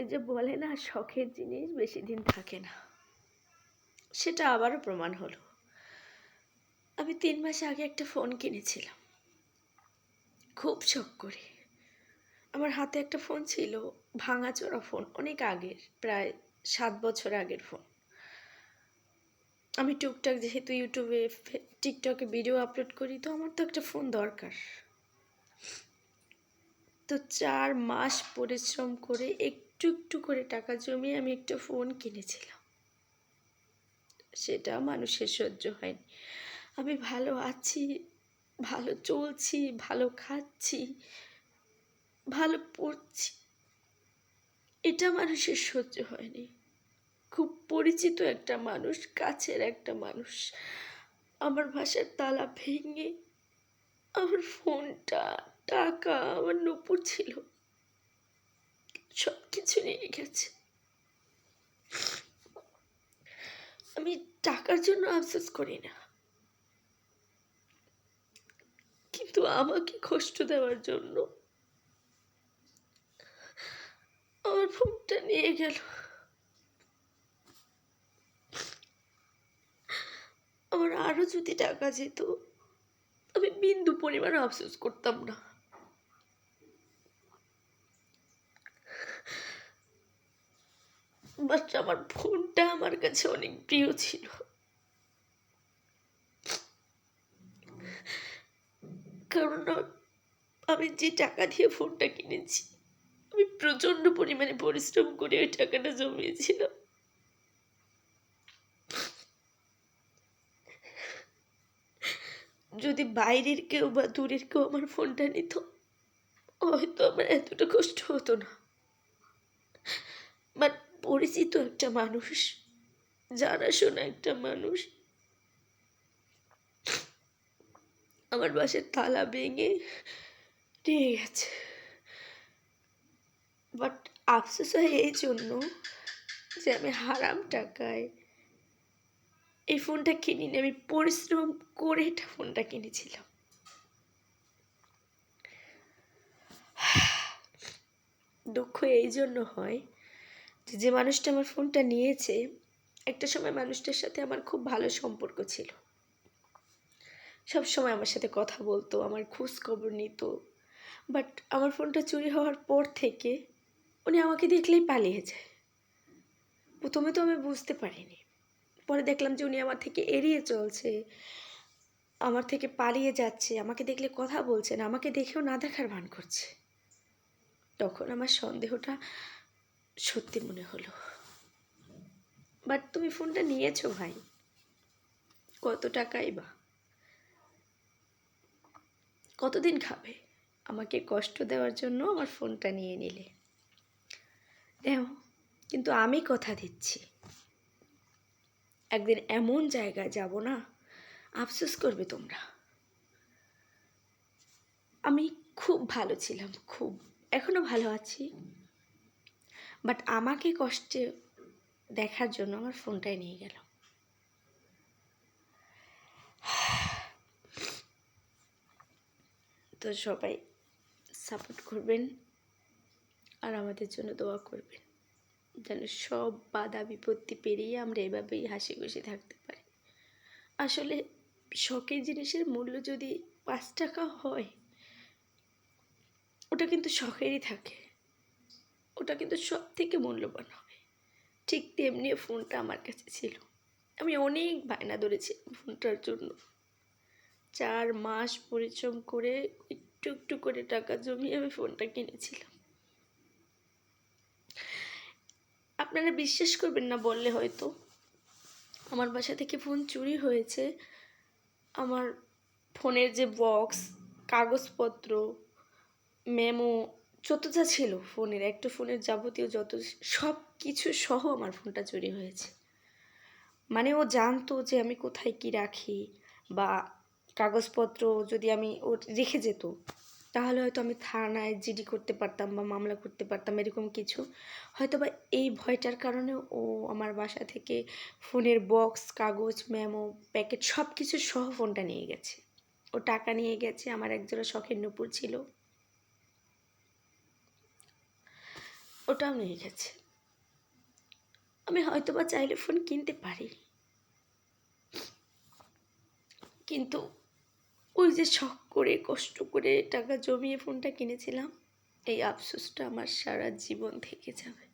ওই যে বলে না, শখের জিনিস বেশি দিন থাকে না। সেটা আবারও প্রমাণ হলো। আমি তিন মাস আগে একটা ফোন কিনেছিলাম। খুব শখ করে। আমার হাতে একটা ফোন ছিল, ভাঙাচোরা ফোন, অনেক আগের, প্রায় সাত বছর আগের ফোন। আমি টুকটাক যেহেতু ইউটিউবে টিকটকে ভিডিও আপলোড করি, তো আমার তো একটা ফোন দরকার। তো চার মাস পরিশ্রম করে একটু একটু করে টাকা জমিয়ে আমি একটা ফোন কিনেছিলাম। সেটা মানুষের সহ্য হয়নি। আমি ভালো আছি, ভালো চলছি, ভালো খাচ্ছি, ভালো পড়ছি। এটা মানুষের সহ্য হয়নি। খুব পরিচিত একটা মানুষ, কাছের একটা মানুষ। আমার ভাষার তালা ভেঙে আমার ফোনটা, টাকা আমার নুপুর ছিল। কিছু নিয়ে গেছে। আমি টাকার জন্য আফসোস করি না। কিন্তু আমাকে কষ্ট দেওয়ার জন্য আমার ফোনটা নিয়ে গেল। আমার আরও যদি টাকা যেত, আমি বিন্দু পরিমাণ আফসোস করতাম না। বাট আমার ফোনটা আমার কাছে অনেক প্রিয় ছিল। কারণ আমি যে টাকা দিয়ে ফোনটা কিনেছি, আমি প্রচণ্ড পরিমাণে পরিশ্রম করে ওই টাকাটা জমিয়েছিলাম। যদি বাইরের কেউ বা দূরের কেউ আমার ফোনটা নিত, হয়তো আমার এতটা কষ্ট হতো না। বাট পরিচিত একটা মানুষ, জানাশোনা একটা মানুষ। আমার বাসের তালা ভেঙে নিয়ে গেছে। বাট আফসোস হয় এই জন্য যে আমি হারাম টাকায় এই ফোনটা কিনিনি আমি পরিশ্রম করে এটা ফোনটা কিনেছিলাম। দুঃখ এই জন্য হয় যে মানুষটা আমার ফোনটা নিয়েছে, একটা সময় মানুষটার সাথে আমার খুব ভালো সম্পর্ক ছিল। সব সময় আমার সাথে কথা বলতো, আমার খোঁজ খবর নিত। বাট আমার ফোনটা চুরি হওয়ার পর থেকে উনি আমাকে দেখলেই পালিয়ে যায়। প্রথমে তো আমি বুঝতে পারিনি। পরে দেখলাম যে উনি আমার থেকে এড়িয়ে চলছে, আমার থেকে পালিয়ে যাচ্ছে, আমাকে দেখলে কথা বলছে না, আমাকে দেখেও না দেখার ভান করছে। তখন আমার সন্দেহটা সত্যি মনে হলো। বাট তুমি ফোনটা নিয়েছো ভাই। কত টাকাই বা। কতদিন খাবে? আমাকে কষ্ট দেওয়ার জন্য আমার ফোনটা নিয়ে নিলে। দেও কিন্তু আমি কথা দিচ্ছি। একদিন এমন জায়গায় যাব না, আফসোস করবে তোমরা। আমি খুব ভালো ছিলাম, খুব। এখনও ভালো আছি। বাট আমাকে কষ্টে দেখার জন্য আমার ফোনটাই নিয়ে গেল। তো সবাই সাপোর্ট করবেন আর আমাদের জন্য দোয়া করবেন, যেন সব বাধা বিপত্তি পেরিয়ে আমরা এভাবেই হাসি খুশি থাকতে পারি। আসলে শখের জিনিসের মূল্য যদি পাঁচ টাকা হয়, ওটা কিন্তু শখেরই থাকে। ওটা কিন্তু সব থেকে মূল্যবান হয় ঠিক তেমনি ফোনটা আমার কাছে ছিল। আমি অনেক বায়না ধরেছি ফোনটার জন্য। চার মাস পরিশ্রম করে একটু একটু করে টাকা জমিয়ে আমি ফোনটা কিনেছিলাম। আপনারা বিশ্বাস করবেন না বললে হয়তো। আমার বাসা থেকে ফোন চুরি হয়েছে। আমার ফোনের যে বক্স, কাগজপত্র, মেমো যত যা ছিল ফোনের, একটা ফোনের যাবতীয় যত সব কিছু সহ আমার ফোনটা চুরি হয়েছে। মানে ও জানতো যে আমি কোথায় কি রাখি বা কাগজপত্র যদি আমি ও রেখে যেত, তাহলে হয়তো আমি থানায় জিডি করতে পারতাম বা মামলা করতে পারতাম, এরকম কিছু। হয়তো বা এই ভয়টার কারণে ও আমার বাসা থেকে ফোনের বক্স, কাগজ, মেমো, প্যাকেট সব কিছু সহ ফোনটা নিয়ে গেছে। ও টাকা নিয়ে গেছে, আমার একজোড়া শখের নুপুর ছিল। ও ওটাও নিয়ে গেছে। আমি হয়তো বা চাইলে ফোন কিনতে পারি। কিন্তু ওই যে শখ করে, কষ্ট করে টাকা জমিয়ে ফোনটা কিনেছিলাম, এই আফসোসটা আমার সারা জীবন থেকে যাবে।